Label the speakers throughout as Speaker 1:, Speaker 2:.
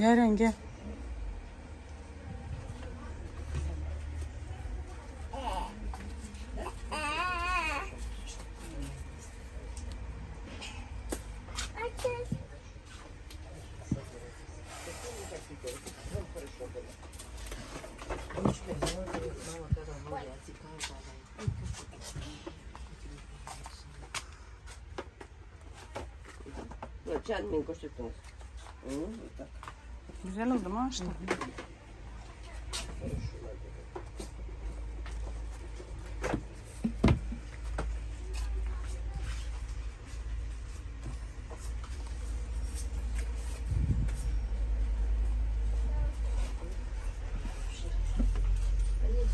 Speaker 1: Yaren gel.
Speaker 2: Вот, Чанминку что ты? Вот так.
Speaker 1: Güzel oldu mu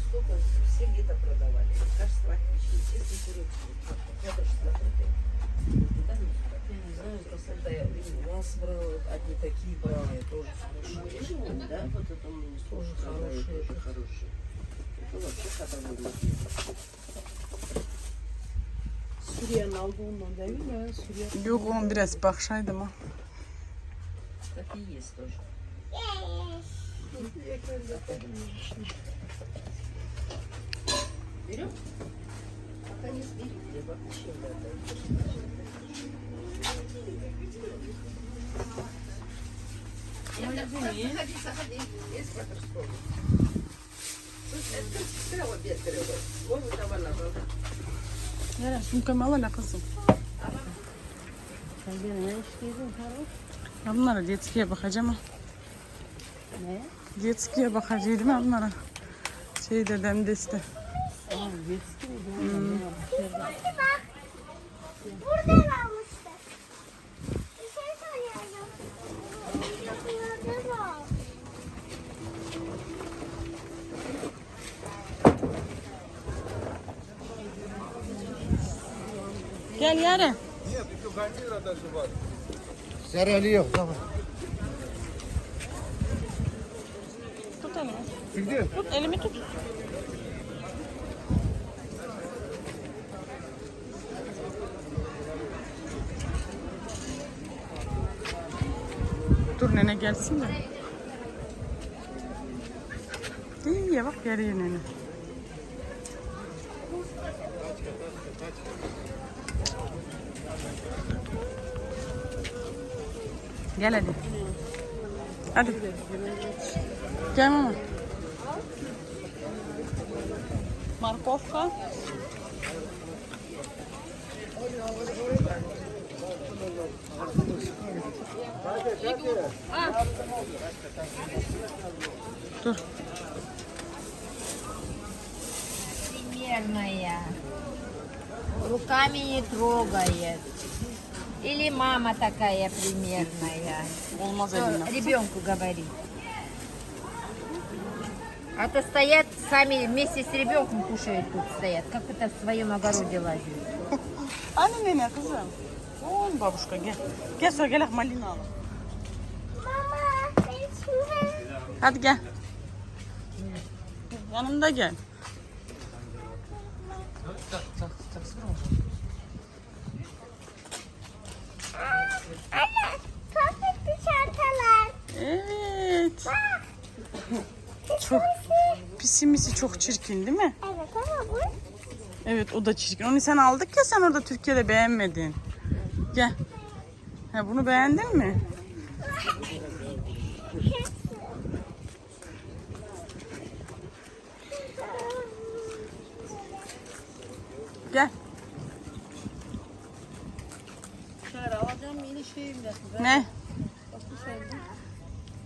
Speaker 2: сколько все где-то продавали. Лекарства отличные, все сухаревские. Я даже смотрю.
Speaker 3: нас брали, одни такие брали, тоже хорошие.
Speaker 2: Ну, да, вот это мы тоже
Speaker 3: хорошие.
Speaker 2: Тоже хорошие. Это вообще
Speaker 3: хороводники. Сүрияның алуына дәвилә, сүрия.
Speaker 1: Юк, он biraz бақшайды
Speaker 2: ма? Такие есть тоже. Берем? Пока не сберите, вообще, да, да.
Speaker 1: Yara şunka mala la kızım.
Speaker 3: Sen bir ne işledin
Speaker 1: Ya bunlara diyetikiye bakacağım ha.
Speaker 3: Ne?
Speaker 1: Diyetikiye bakacaktım ha bunlara. Şey dedem de işte.
Speaker 3: Aa, diyetikiye mi? Hmm.
Speaker 4: Burada var.
Speaker 1: Gel Yaren.
Speaker 5: Sereli yok tamam.
Speaker 1: Tut elimi.
Speaker 5: Gidiyor.
Speaker 1: Tut elimi tut. Dur nene gelsin de. İyi ya bak geliyor nene. Gel hadi. Hadi. Gel mama. Markovka. Dur.
Speaker 6: примерная. Руками не трогает. Или мама такая примерная. Что ребенку говорит. А то стоят сами вместе с ребенком кушают тут стоят. Как это в своем огороде лазят.
Speaker 1: Anne nene kızım. Oğlum babuşka gel. Gel sonra gel malina al.
Speaker 4: Mama, ben şimdi
Speaker 1: Hadi gel. Yanımda gel. Evet. Çok pisimisi çok çirkin değil mi?
Speaker 4: Evet ama bu
Speaker 1: Evet o da çirkin. Onu sen aldık ya sen orada Türkiye'de beğenmedin. Gel. Ha, bunu beğendin mi? Gel.
Speaker 3: Şöyle alacağım yeni şeyimde.
Speaker 1: Ne?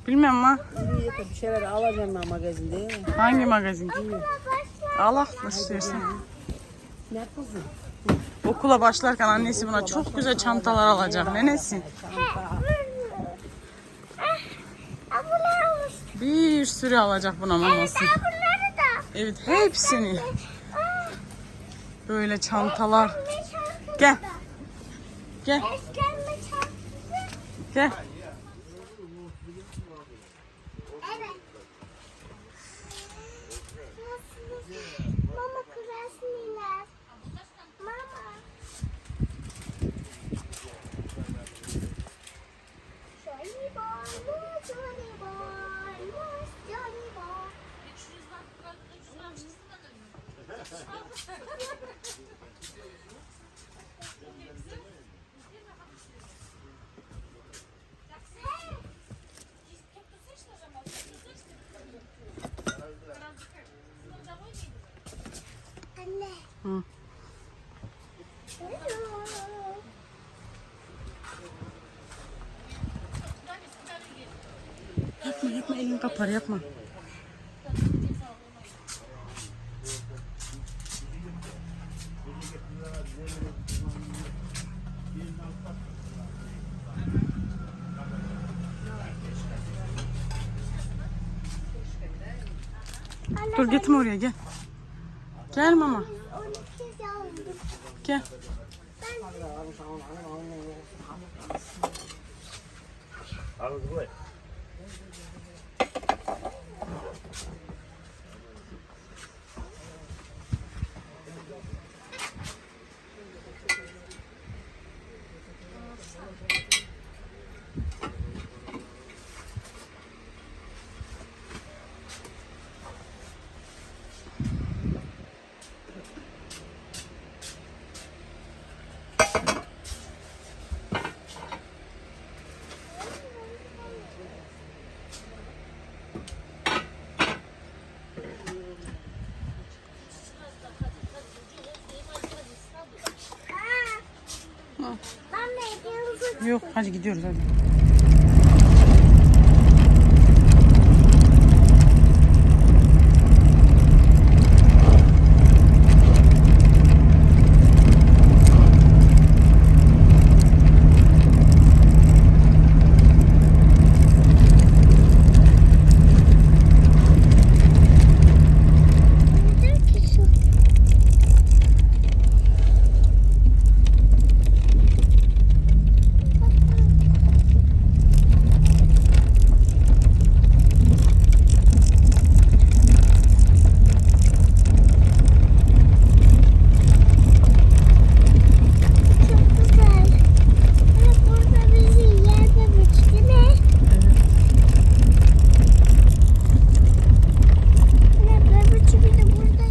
Speaker 1: Bilmem ama
Speaker 3: Bir şeyler alacağım ben magazinde.
Speaker 1: hangi magazin?
Speaker 4: başlar.
Speaker 1: Allah istersen.
Speaker 3: Ne kızım?
Speaker 1: Okula başlarken annesi buna çok güzel çantalar alacak. Nenesi? Bir sürü alacak buna maması.
Speaker 4: Bunları da.
Speaker 1: Evet hepsini. Böyle çantalar. Gel. Gel. Gel. Anne. Yapma yapma elini kapar yapma. Gitme oraya gel. Gel mama.
Speaker 4: 12 aldım.
Speaker 1: Gel.
Speaker 4: Ben de ediyorum.
Speaker 1: Yok hadi gidiyoruz hadi.
Speaker 4: Nedir ki şu? Çok güzel. Ama burada bizi yerde biçti ne? Ne bebek bir de burada.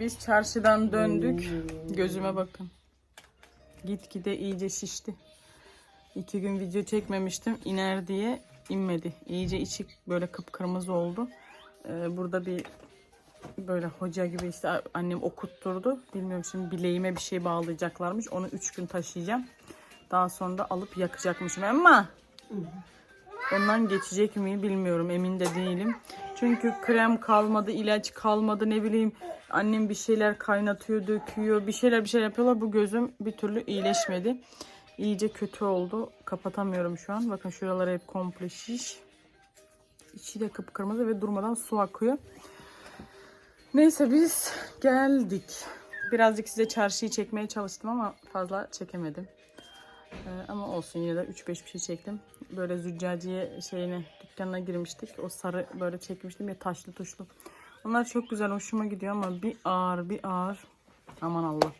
Speaker 1: Biz çarşıdan döndük. Gözüme bakın. Gitgide iyice şişti. İki gün video çekmemiştim. İner diye inmedi. İyice içi böyle kıpkırmızı oldu. Ee, burada bir böyle hoca gibi işte annem okutturdu. Bilmiyorum şimdi bileğime bir şey bağlayacaklarmış. Onu üç gün taşıyacağım. Daha sonra da alıp yakacakmışım. Ama ondan geçecek mi bilmiyorum. Emin de değilim. Çünkü krem kalmadı, ilaç kalmadı ne bileyim. Annem bir şeyler kaynatıyor, döküyor. Bir şeyler bir şeyler yapıyorlar. Bu gözüm bir türlü iyileşmedi. İyice kötü oldu. Kapatamıyorum şu an. Bakın şuraları hep komple şiş. İçi de kıpkırmızı ve durmadan su akıyor. Neyse biz geldik. Birazcık size çarşıyı çekmeye çalıştım ama fazla çekemedim. Ee, ama olsun yine de 3-5 bir şey çektim. Böyle züccaciye şeyine dükkanına girmiştik. O sarı böyle çekmiştim ya taşlı tuşlu. Onlar çok güzel hoşuma gidiyor ama bir ağır bir ağır. Aman Allah.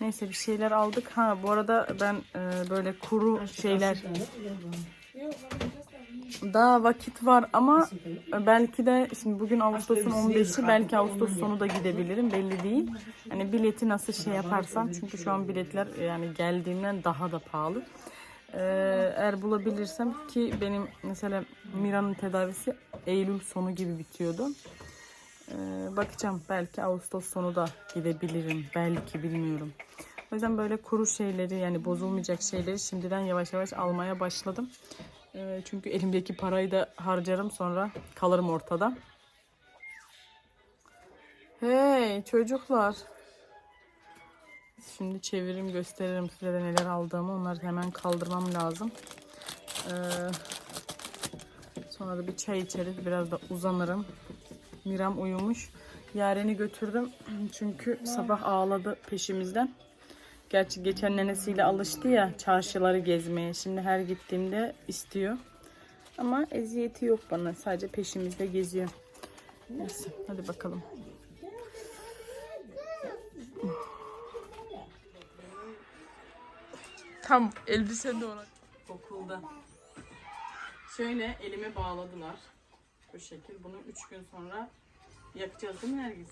Speaker 1: Neyse bir şeyler aldık. Ha bu arada ben e, böyle kuru şeyler daha vakit var ama belki de şimdi bugün Ağustos'un 15'i belki Ağustos sonu da gidebilirim belli değil. Hani bileti nasıl şey yaparsam çünkü şu an biletler yani geldiğimden daha da pahalı. Ee, eğer bulabilirsem ki benim mesela Mira'nın tedavisi Eylül sonu gibi bitiyordu. Ee, bakacağım belki Ağustos sonu da gidebilirim belki bilmiyorum. O yüzden böyle kuru şeyleri yani bozulmayacak şeyleri şimdiden yavaş yavaş almaya başladım. Ee, çünkü elimdeki parayı da harcarım sonra kalırım ortada. Hey çocuklar. Şimdi çeviririm gösteririm size de neler aldığımı. Onları hemen kaldırmam lazım. Ee, sonra da bir çay içeriz. Biraz da uzanırım. Miram uyumuş. Yaren'i götürdüm. Çünkü sabah ağladı peşimizden. Gerçi geçen nenesiyle alıştı ya çarşıları gezmeye. Şimdi her gittiğimde istiyor. Ama eziyeti yok bana. Sadece peşimizde geziyor. Neyse hadi bakalım. Tam elbise de ona. Okulda. Şöyle elime bağladılar. Bu şekil. Bunu üç gün sonra yakacağız değil mi Nergis?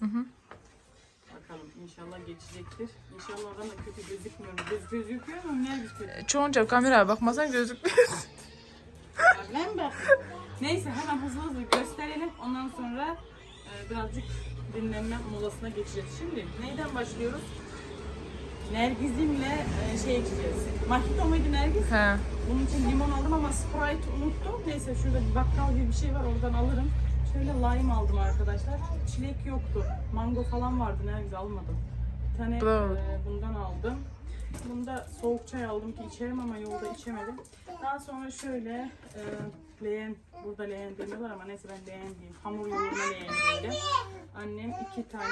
Speaker 1: Bakalım inşallah geçecektir. İnşallah oradan da kötü gözükmüyorum. Göz gözüküyor mu? Nerede kötü?
Speaker 7: Çoğunca kameraya bakmasan gözükmüyor.
Speaker 1: Ben bak. Neyse hemen hızlı hızlı gösterelim. Ondan sonra e, birazcık dinlenme molasına geçeceğiz. Şimdi neyden başlıyoruz? Nergiz'imle e, şey içeceğiz. Mojito muydu Nergiz?
Speaker 7: He.
Speaker 1: Bunun için limon aldım ama Sprite unuttum. Neyse şurada bir bakkal gibi bir şey var oradan alırım. Şöyle lime aldım arkadaşlar. Çilek yoktu. Mango falan vardı. Nergiz almadım. Bir tane
Speaker 7: Bravo.
Speaker 1: e, bundan aldım. Bunda soğuk çay aldım ki içerim ama yolda içemedim. Daha sonra şöyle e, leğen, burada leğen demiyorlar ama neyse ben leğen diyeyim. Hamur yoğurma leğeniyle. Annem iki tane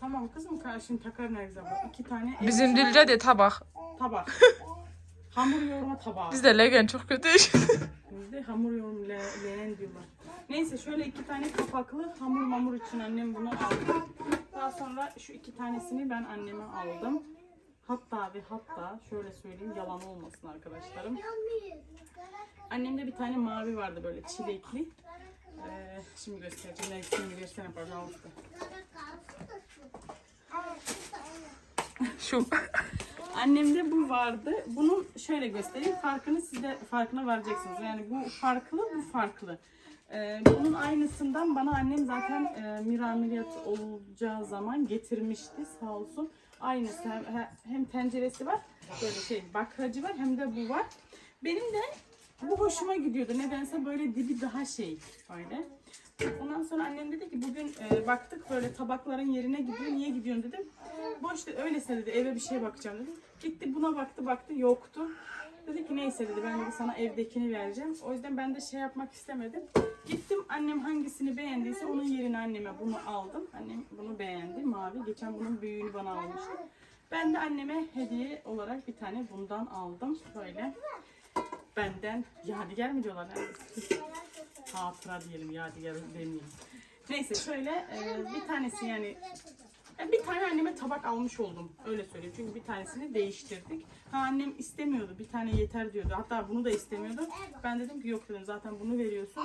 Speaker 1: Tamam kızım karşını takar Nergiz abla. İki tane
Speaker 7: Bizim dilce de tabak.
Speaker 1: tabak. Hamur yoğurma tabağı.
Speaker 7: Bizde legen çok kötü.
Speaker 1: Bizde hamur yoğurma le, leğen diyorlar. Neyse şöyle iki tane kapaklı hamur mamur için annem bunu aldı. Daha sonra şu iki tanesini ben anneme aldım. Hatta ve hatta şöyle söyleyeyim yalan olmasın arkadaşlarım. Annemde bir tane mavi vardı böyle çilekli. Ee, şimdi göstereceğim. Şimdi versene pardon.
Speaker 7: Şu.
Speaker 1: Annemde bu vardı. Bunun şöyle göstereyim. Farkını siz de farkına varacaksınız. Yani bu farklı, bu farklı. Ee, bunun aynısından bana annem zaten e, mira ameliyat olacağı zaman getirmişti sağ olsun. Aynısı hem, he- hem tenceresi var böyle şey bakracı var hem de bu var. Benim de bu hoşuma gidiyordu. Nedense böyle dibi daha şey böyle. Ondan sonra annem dedi ki bugün e, baktık böyle tabakların yerine gidiyor. Niye gidiyorsun dedim. Boş dedi öylesine dedi eve bir şeye bakacağım dedi. Gitti buna baktı baktı yoktu. Dedi ki neyse dedi ben dedi sana evdekini vereceğim. O yüzden ben de şey yapmak istemedim. Gittim annem hangisini beğendiyse onun yerine anneme bunu aldım. Annem bunu beğendi mavi. Geçen bunun büyüğünü bana almıştı. Ben de anneme hediye olarak bir tane bundan aldım. Böyle benden yadigar mı diyorlar? Ne? Hatıra diyelim yadigar demeyelim. Neyse şöyle e, bir tanesi yani e, bir tane anneme tabak almış oldum. Öyle söyleyeyim. Çünkü bir tanesini değiştirdik. Ha annem istemiyordu. Bir tane yeter diyordu. Hatta bunu da istemiyordu. Ben dedim ki yok dedim zaten bunu veriyorsun.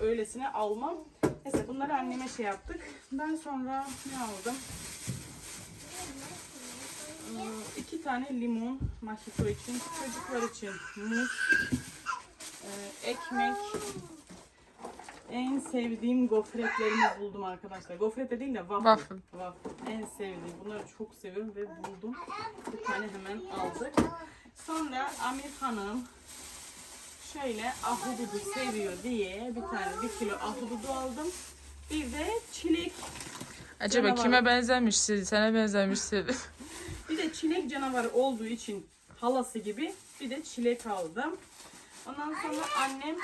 Speaker 1: Öylesine almam. Neyse bunları anneme şey yaptık. Ben sonra ne aldım? Ee, iki tane limon mojito için, çocuklar için muz, e, ekmek, en sevdiğim gofretlerimi buldum arkadaşlar. Gofret de değil de waffle.
Speaker 7: Waffle.
Speaker 1: Waffle. En sevdiğim. Bunları çok seviyorum ve buldum. Bir tane hemen aldık. Sonra Amir Hanım şöyle ahududu seviyor diye bir tane bir kilo ahududu aldım. Bir de çilek
Speaker 7: Acaba
Speaker 1: Canavar.
Speaker 7: kime benzemişsin? Sana benzemişsin.
Speaker 1: Bir de çilek canavarı olduğu için halası gibi bir de çilek aldım. Ondan sonra annem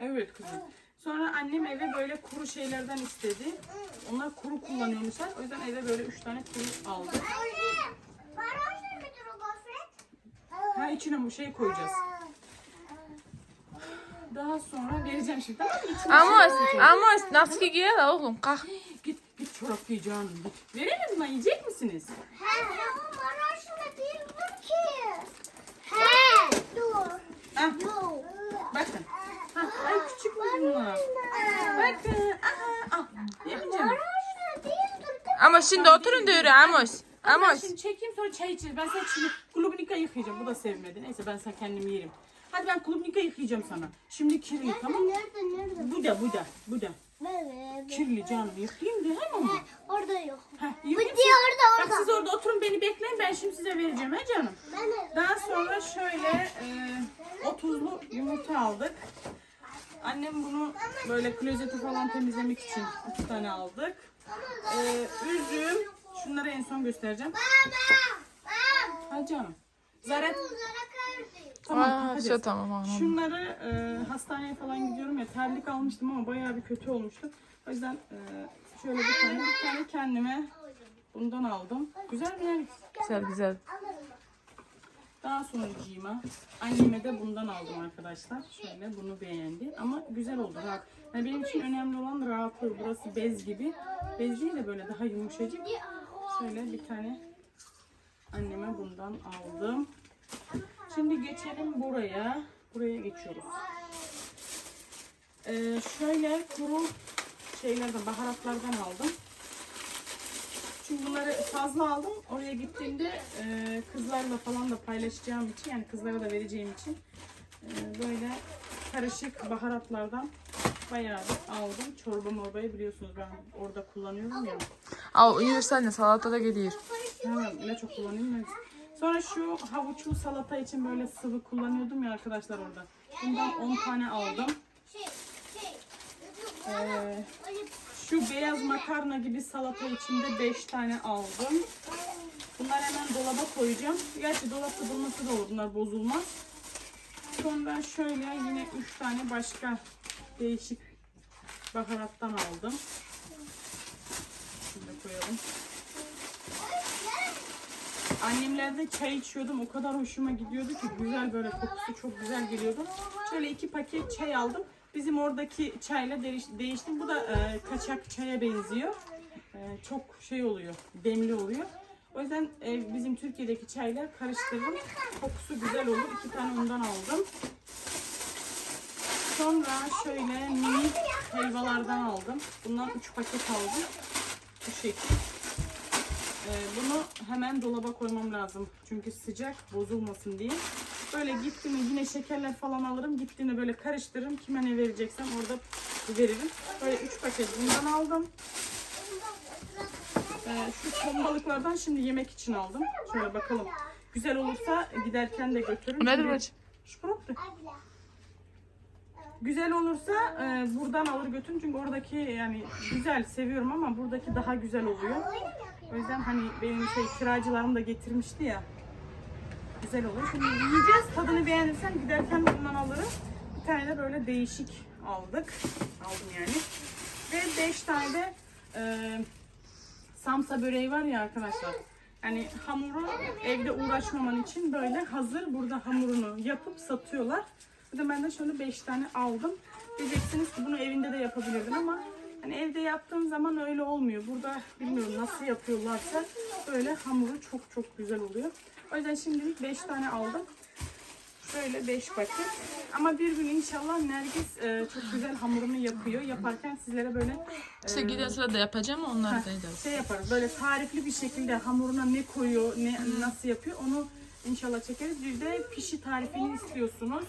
Speaker 1: evet kızım. Sonra annem eve böyle kuru şeylerden istedi. Onlar kuru kullanıyormuşlar. O yüzden eve böyle üç tane kuru aldı. Ha içine bu şey koyacağız. Daha sonra vereceğim şimdi. Tamam mı? İçine
Speaker 7: Amos,
Speaker 1: şey.
Speaker 7: Amos nasıl ki giyer la oğlum kalk.
Speaker 1: Git git çorap yiyeceğim. Git. Verelim mi? Yiyecek misiniz? Ha, bakın. Ha, ay küçük bunlar? Bakın. Aha, ah. Yemeyeceğim.
Speaker 7: Amos şimdi oturun diyor Amos. Amos.
Speaker 1: şimdi çekeyim sonra çay içeceğiz. Ben sana şimdi klubnika yıkayacağım. Bu da sevmedi. Neyse ben sana kendim yerim. Hadi ben klubnika yıkayacağım sana. Şimdi kirli tamam mı?
Speaker 4: Nerede nerede?
Speaker 1: Bu da bu da bu da. Kirli canım yıkayayım da hemen mi?
Speaker 4: Orada yok.
Speaker 1: Heh,
Speaker 4: Bu
Speaker 1: yıkayayım.
Speaker 4: diye orada
Speaker 1: Bak siz orada oturun beni bekleyin. Ben şimdi size vereceğim ha canım. Daha sonra şöyle e, o tuzlu yumurta aldık. Annem bunu böyle klozeti falan temizlemek için iki tane aldık. E, üzüm. Şunları en son göstereceğim. Hadi canım. Zaret. Tamam
Speaker 7: Aa,
Speaker 1: hadi.
Speaker 7: şey, tamam anladım.
Speaker 1: Şunları e, hastaneye falan gidiyorum ya terlik almıştım ama bayağı bir kötü olmuştu. O yüzden e, şöyle bir tane bir tane kendime bundan aldım. Güzel bir yani.
Speaker 7: Güzel güzel.
Speaker 1: Daha sonracığıma anneme de bundan aldım arkadaşlar. Şöyle bunu beğendi. Ama güzel oldu. Rahat. Yani benim için önemli olan rahatlığı. Burası bez gibi. Bez değil de böyle daha yumuşacık. Şöyle bir tane anneme bundan aldım. Şimdi geçelim buraya. Buraya geçiyoruz. Ee, şöyle kuru şeylerden, baharatlardan aldım. Çünkü bunları fazla aldım. Oraya gittiğimde e, kızlarla falan da paylaşacağım için yani kızlara da vereceğim için e, böyle karışık baharatlardan bayağı bir aldım. Çorba morbayı biliyorsunuz ben orada kullanıyorum ya.
Speaker 7: Al universal salatada geliyor.
Speaker 1: Ha, ne çok kullanayım ben. Sonra şu havuçlu salata için böyle sıvı kullanıyordum ya arkadaşlar orada. Bundan 10 tane aldım. Ee, şu beyaz makarna gibi salata içinde 5 tane aldım. Bunları hemen dolaba koyacağım. Gerçi dolapta durması da olur. Bunlar bozulmaz. Sonra şöyle yine 3 tane başka değişik baharattan aldım. Şöyle koyalım. Annemlerde çay içiyordum. O kadar hoşuma gidiyordu ki güzel böyle kokusu çok güzel geliyordu. Şöyle iki paket çay aldım. Bizim oradaki çayla değiş- değiştim. Bu da e, kaçak çaya benziyor. E, çok şey oluyor, demli oluyor. O yüzden e, bizim Türkiye'deki çayla karıştırdım. Kokusu güzel olur. İki tane ondan aldım. Sonra şöyle mini helvalardan aldım. Bundan 3 paket aldım. Bu şekil. Ee, bunu hemen dolaba koymam lazım. Çünkü sıcak bozulmasın diye. Böyle gittiğimde yine şekerler falan alırım. Gittiğinde böyle karıştırırım. Kime ne vereceksem orada veririm. Böyle 3 paket bundan aldım. Ee, şu ton balıklardan şimdi yemek için aldım. Şöyle bakalım. Güzel olursa giderken de götürürüm.
Speaker 7: Nedir
Speaker 1: Şimdi-
Speaker 7: bacı?
Speaker 1: Şprottu. Güzel olursa e, buradan alır götürün çünkü oradaki yani güzel seviyorum ama buradaki daha güzel oluyor. O yüzden hani benim şey kiracılarım da getirmişti ya. Güzel olur. Şimdi yiyeceğiz. Tadını beğenirsem giderken bundan alırım. Bir tane de böyle değişik aldık. Aldım yani. Ve 5 tane de e, samsa böreği var ya arkadaşlar. Yani hamuru evde uğraşmaman için böyle hazır burada hamurunu yapıp satıyorlar. Bir de ben de şöyle 5 tane aldım. Diyeceksiniz ki bunu evinde de yapabilirdin ama hani evde yaptığın zaman öyle olmuyor. Burada bilmiyorum nasıl yapıyorlarsa böyle hamuru çok çok güzel oluyor. O yüzden şimdilik 5 tane aldım. Şöyle 5 paket. Ama bir gün inşallah Nergis e, çok güzel hamurunu yapıyor. Yaparken sizlere böyle e,
Speaker 7: İşte giden sırada yapacağım onları da ederiz.
Speaker 1: şey yaparız. Böyle tarifli bir şekilde hamuruna ne koyuyor, ne nasıl yapıyor onu inşallah çekeriz. Bir de pişi tarifini istiyorsunuz.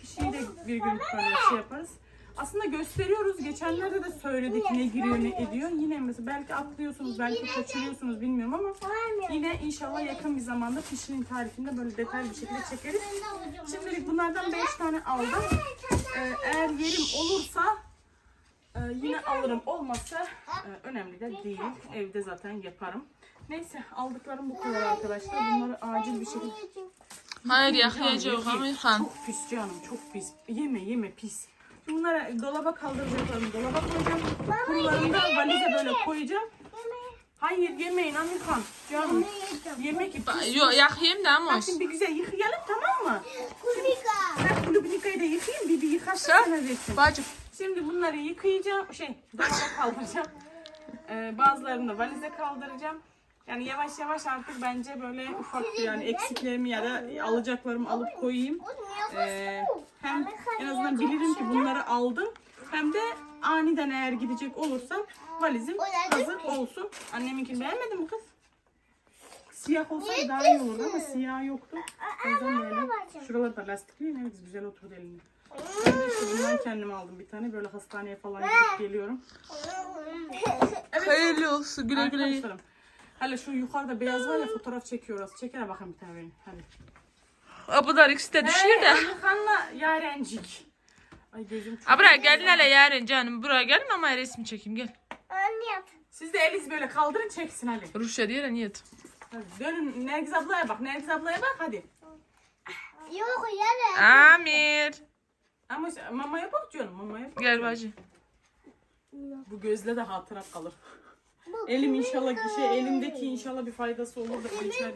Speaker 1: Pişiyi de bir gün böyle şey yaparız. Aslında gösteriyoruz. Geçenlerde de söyledik ne giriyor ne ediyor. Yine mesela belki atlıyorsunuz, belki kaçırıyorsunuz bilmiyorum ama yine inşallah yakın bir zamanda pişinin tarifinde böyle detaylı bir şekilde çekeriz. Şimdilik bunlardan 5 tane aldım. Ee, eğer yerim olursa ee, yine alırım. Olmazsa e, önemli de değil. Evde zaten yaparım. Neyse aldıklarım bu kadar arkadaşlar. Bunları acil bir şekilde...
Speaker 7: Hayır
Speaker 1: canım,
Speaker 7: ama yıkan.
Speaker 1: Çok pis canım çok pis. Yeme yeme pis. Bunları dolaba kaldıracaklarımı dolaba koyacağım. Kurularını da valize böyle koyacağım. Hayır yemeyin Amerikan. Canım. Yemek pis.
Speaker 7: Yok yakayım da ama
Speaker 1: Bak şimdi bir güzel yıkayalım tamam mı? Ben kulübünikayı da yıkayayım. Bir bir yıkarsın
Speaker 7: Sen-
Speaker 1: sana versin.
Speaker 7: Bacım
Speaker 1: Şimdi bunları yıkayacağım. Şey, dolaba kaldıracağım. Ee, bazılarını da valize kaldıracağım. Yani yavaş yavaş artık bence böyle ufak yani eksiklerimi ya da alacaklarımı alıp koyayım. Ee, hem en azından bilirim ki bunları aldım. Hem de aniden eğer gidecek olursam valizim hazır olsun. Anneminkini beğenmedin mi kız? Siyah olsaydı daha iyi olurdu ama siyah yoktu. O yüzden böyle. Şuraları da lastikli. Evet güzel oturdu elinde. Ben de işte bundan kendime aldım bir tane. Böyle hastaneye falan gidip geliyorum.
Speaker 7: hayırlı olsun güle güle.
Speaker 1: Arkadaşlarım. Hele şu yukarıda beyaz var ya fotoğraf çekiyoruz. Çekene bakın bir tane benim. Hadi.
Speaker 7: Abular ikisi de düşüyor da.
Speaker 1: Amerikan'la Yarencik. Ay gözüm çok...
Speaker 7: Ha buraya gelin hele yarın canım. Buraya gelin ama resmi çekeyim gel.
Speaker 4: Anne yap.
Speaker 1: Siz de Eliz böyle kaldırın çeksin hadi.
Speaker 7: Rusya diye niyet.
Speaker 1: hadi. Dönün Nergiz ablaya bak. Nergiz ablaya bak hadi.
Speaker 4: Yok yere.
Speaker 7: Amir.
Speaker 1: Ama mamaya bak canım mamaya bak.
Speaker 7: Gel bacı.
Speaker 1: Bu gözle de hatıra kalır. Elim inşallah şey elimdeki inşallah bir faydası olur da geçer.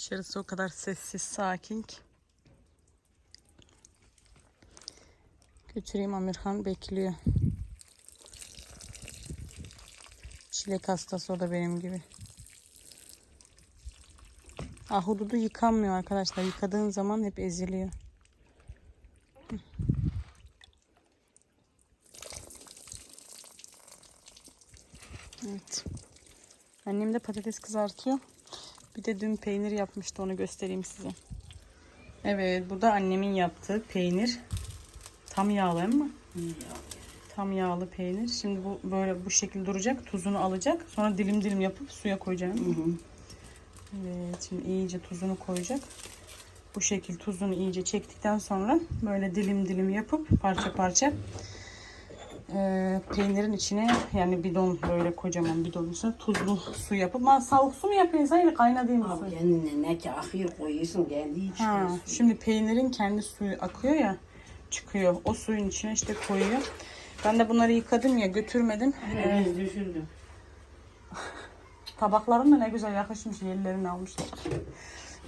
Speaker 1: Dışarısı o kadar sessiz, sakin ki. Götüreyim Amirhan bekliyor. Çilek hastası o da benim gibi. Ahududu yıkanmıyor arkadaşlar. Yıkadığın zaman hep eziliyor. Evet. Annem de patates kızartıyor. Bir de dün peynir yapmıştı. Onu göstereyim size. Evet. Bu da annemin yaptığı peynir. Tam yağlı ama. Tam yağlı peynir. Şimdi bu böyle bu şekilde duracak. Tuzunu alacak. Sonra dilim dilim yapıp suya koyacağım. Evet. Şimdi iyice tuzunu koyacak. Bu şekil tuzunu iyice çektikten sonra böyle dilim dilim yapıp parça parça eee, peynirin içine yani bidon böyle kocaman bidonun içine tuzlu su yapıp ma soğuk su mu yapıyorsun? Hayır kaynadığım su.
Speaker 3: Abi kendine ne ki akıyor koyuyorsun kendi içiyorsun.
Speaker 1: şimdi peynirin kendi suyu akıyor ya çıkıyor. O suyun içine işte koyuyor. Ben de bunları yıkadım ya götürmedim. Ee,
Speaker 3: Ben düşürdüm.
Speaker 1: tabaklarım da ne güzel yakışmış yerlerini almışlar.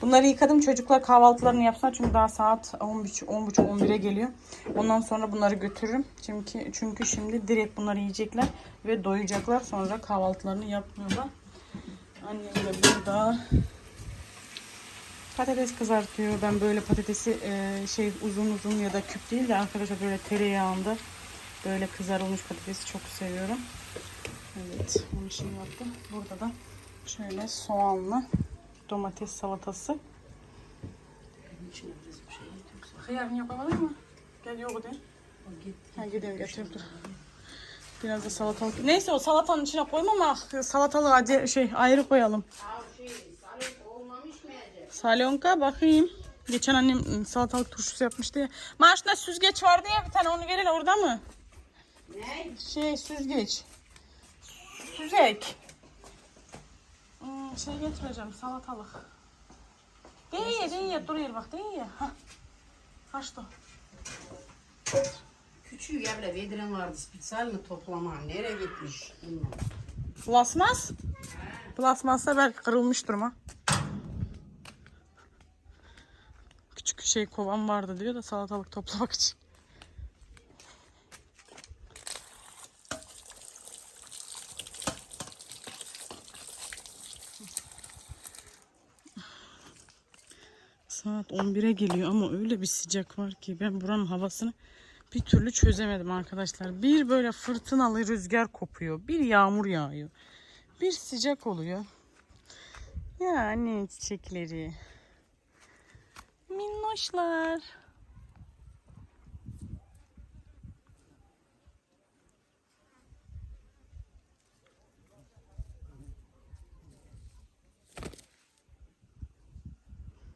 Speaker 1: Bunları yıkadım çocuklar kahvaltılarını yapsınlar çünkü daha saat 10.30 10.30 11'e geliyor. Ondan sonra bunları götürürüm. Çünkü çünkü şimdi direkt bunları yiyecekler ve doyacaklar. Sonra kahvaltılarını yapmıyorlar. Annem de burada patates kızartıyor. Ben böyle patatesi e, şey uzun uzun ya da küp değil de arkadaşlar böyle tereyağında böyle kızarılmış patatesi çok seviyorum. Evet, onu şimdi yaptım. Burada da şöyle soğanlı domates salatası.
Speaker 3: Şey.
Speaker 1: Hıyarını yapamadın mı? Gel yok de.
Speaker 3: O git.
Speaker 1: Ha gidelim getir dur. Biraz da salatalık. Neyse o salatanın içine koymam ama salatalığı acı şey ayrı koyalım. Salyonka bakayım. Geçen annem salatalık turşusu yapmıştı ya. Maaşında süzgeç vardı ya bir tane onu verin orada mı?
Speaker 3: Ne?
Speaker 1: Şey süzgeç. Süzek. Hmm, şey getireceğim salatalık. Değil değil duruyor bak değil. Hah. Kaçtı.
Speaker 3: Küçüğü ya bile vediren vardı. Spital mi toplama? Nereye gitmiş? Bilmiyorum.
Speaker 1: Plasmas. Plasmassa belki kırılmıştır ama. Küçük şey kovan vardı diyor da salatalık toplamak için. Saat 11'e geliyor ama öyle bir sıcak var ki ben buranın havasını bir türlü çözemedim arkadaşlar. Bir böyle fırtınalı rüzgar kopuyor. Bir yağmur yağıyor. Bir sıcak oluyor. Yani çiçekleri. Minnoşlar.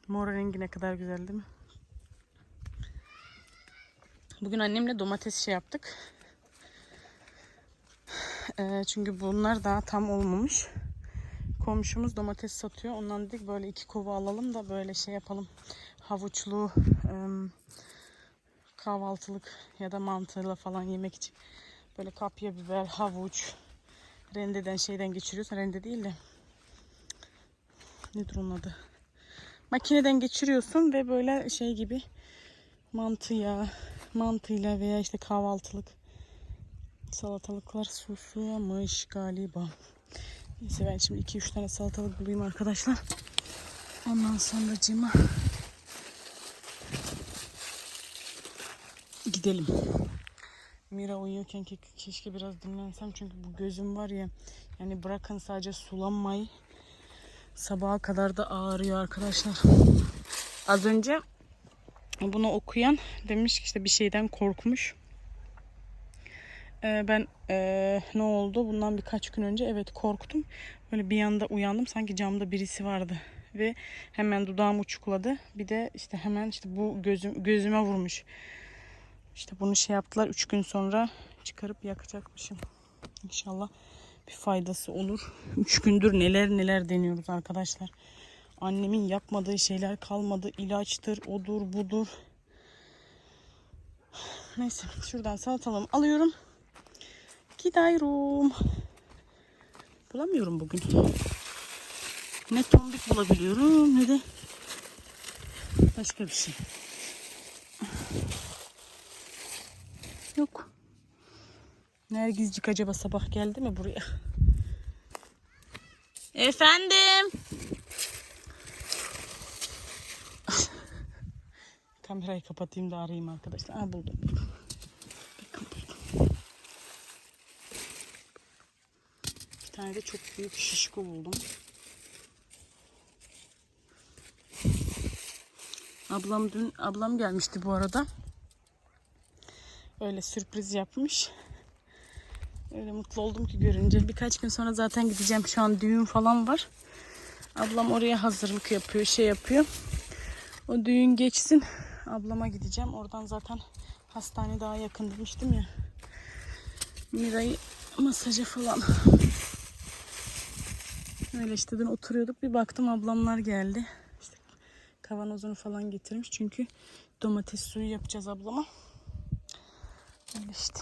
Speaker 1: Mor rengi ne kadar güzel değil mi? Bugün annemle domates şey yaptık. Ee, çünkü bunlar daha tam olmamış. Komşumuz domates satıyor. Ondan dedik böyle iki kova alalım da böyle şey yapalım. Havuçlu em, kahvaltılık ya da mantıyla falan yemek için. Böyle kapya biber, havuç rendeden şeyden geçiriyorsun. Rende değil de nedir onun adı? Makineden geçiriyorsun ve böyle şey gibi mantıya, mantıyla veya işte kahvaltılık salatalıklar susulamış galiba. Neyse ben şimdi 2-3 tane salatalık bulayım arkadaşlar. Ondan sonra cima gidelim. Mira uyuyorken ke- keşke biraz dinlensem çünkü bu gözüm var ya yani bırakın sadece sulanmayı sabaha kadar da ağrıyor arkadaşlar. Az önce bunu okuyan demiş ki işte bir şeyden korkmuş. Ee, ben ee, ne oldu? Bundan birkaç gün önce evet korktum. Böyle bir anda uyandım sanki camda birisi vardı ve hemen dudağım uçukladı. Bir de işte hemen işte bu gözüm gözüme vurmuş. İşte bunu şey yaptılar. Üç gün sonra çıkarıp yakacakmışım. İnşallah bir faydası olur. Üç gündür neler neler deniyoruz arkadaşlar. Annemin yapmadığı şeyler kalmadı. İlaçtır, odur, budur. Neyse şuradan salatalığımı alıyorum. Gidiyorum. Bulamıyorum bugün. Ne tombik bulabiliyorum ne de başka bir şey. Yok. Nergizcik acaba sabah geldi mi buraya? Efendim. Kamerayı kapatayım da arayayım arkadaşlar. Aa buldum. Bir tane de çok büyük şişko buldum. Ablam dün ablam gelmişti bu arada. Öyle sürpriz yapmış. Öyle mutlu oldum ki görünce. Birkaç gün sonra zaten gideceğim. Şu an düğün falan var. Ablam oraya hazırlık yapıyor, şey yapıyor. O düğün geçsin. Ablama gideceğim. Oradan zaten hastane daha yakın demiştim ya. Mira'yı masaja falan. Öyle işte dün oturuyorduk. Bir baktım ablamlar geldi. İşte kavanozunu falan getirmiş. Çünkü domates suyu yapacağız ablama. Öyle işte.